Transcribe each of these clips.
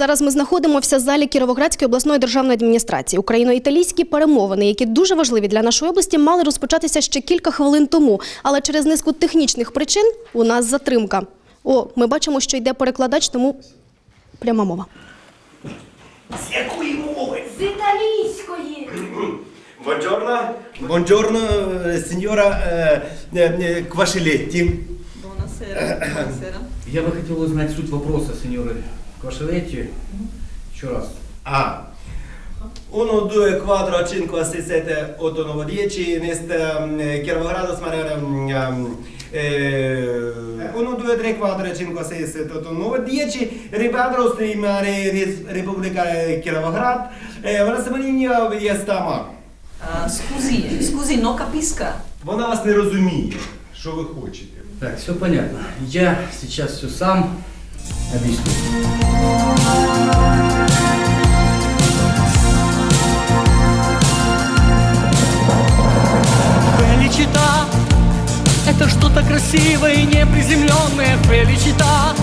Зараз ми знаходимося в залі Кіровоградської обласної державної адміністрації. Україно-італійські перемовини, які дуже важливі для нашої області, мали розпочатися ще кілька хвилин тому. Але через низку технічних причин у нас затримка. О, ми бачимо, що йде перекладач, тому пряма мова. З якої мови? З італійської. Buongiorno. Buongiorno, eh, signora eh, eh, Квашелетті. Я бы хотел узнать суть вопроса, сеньоры Кошлицю. Ще раз. А. 1, 2, 4, 5, 6, 7, 8, 9 dieci în este chiar vă gradă smarere 1, 2, 3, 4, 5, 6, 7, 8, 9, 10 Ребятро стримare Republica Chirovahrad Vă rămânim este ama Scuzi, scuzi, nu capisca Вона вас не розуміє, що ви хочете. Так, все понятно. Я сейчас все сам объясню. Феличита Это что-то красивое и неприземленное Феличита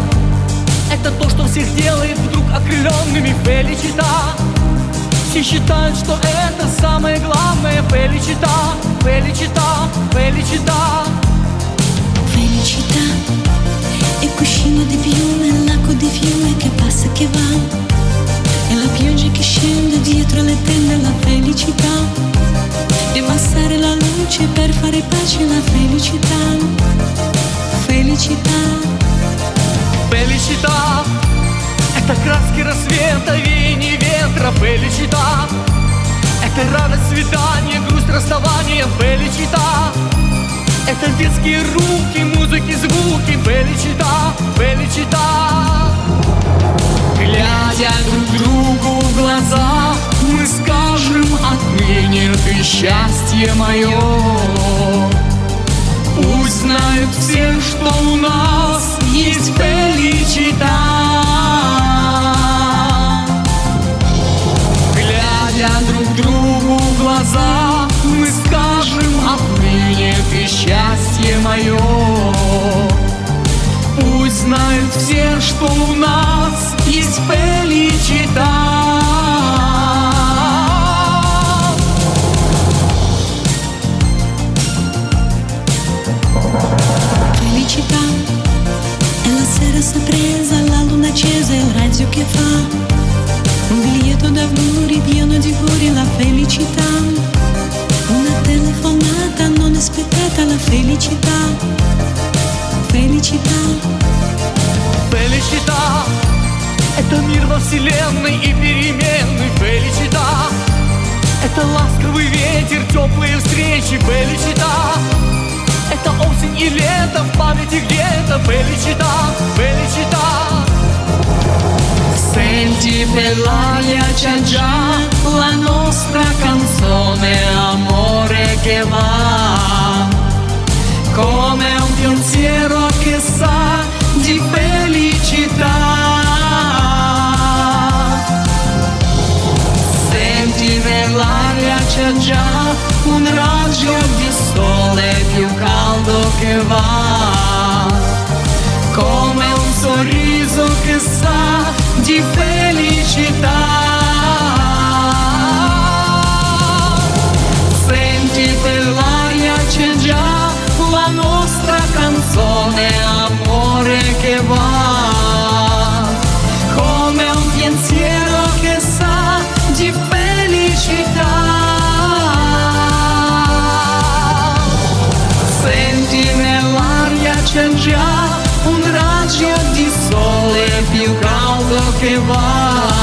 Это то, что всех делает вдруг окрыленными Феличита Все считают, что это самое главное. Феличита, Феличита, Феличита. Felicità è cuscino di piume, la felicità. Felicità. Феличита. Это краски рассвета, веяние ветра. Феличита. Это радость свидания, грусть расставания. Феличита. Это детские руки, музыки, звуки. Феличита, Феличита. Глядя друг другу в глаза Мы скажем отныне ты счастье мое знают все, что у нас есть феличита. Глядя друг другу в глаза, мы скажем отныне ты счастье мое. Пусть знают все, что у нас есть феличита. Sera sorpresa, la luna accesa e il raggio che fa. Un biglietto d'auguri pieno di cuori, la felicità. Una telefonata non aspettata, la felicità. Felicità. Феличита Это мир во вселенной и переменный Феличита Это ласковый ветер, теплые встречи Феличита Это осень и лето в памяти где-то Феличита, Феличита Senti per l'aria c'è già la nostra canzone amore che va come un pensiero che sa di felicità. Senti nell'aria c'è già un raggio va, come un sorriso che sa di felicità. Già un raggio di sole più caldo che va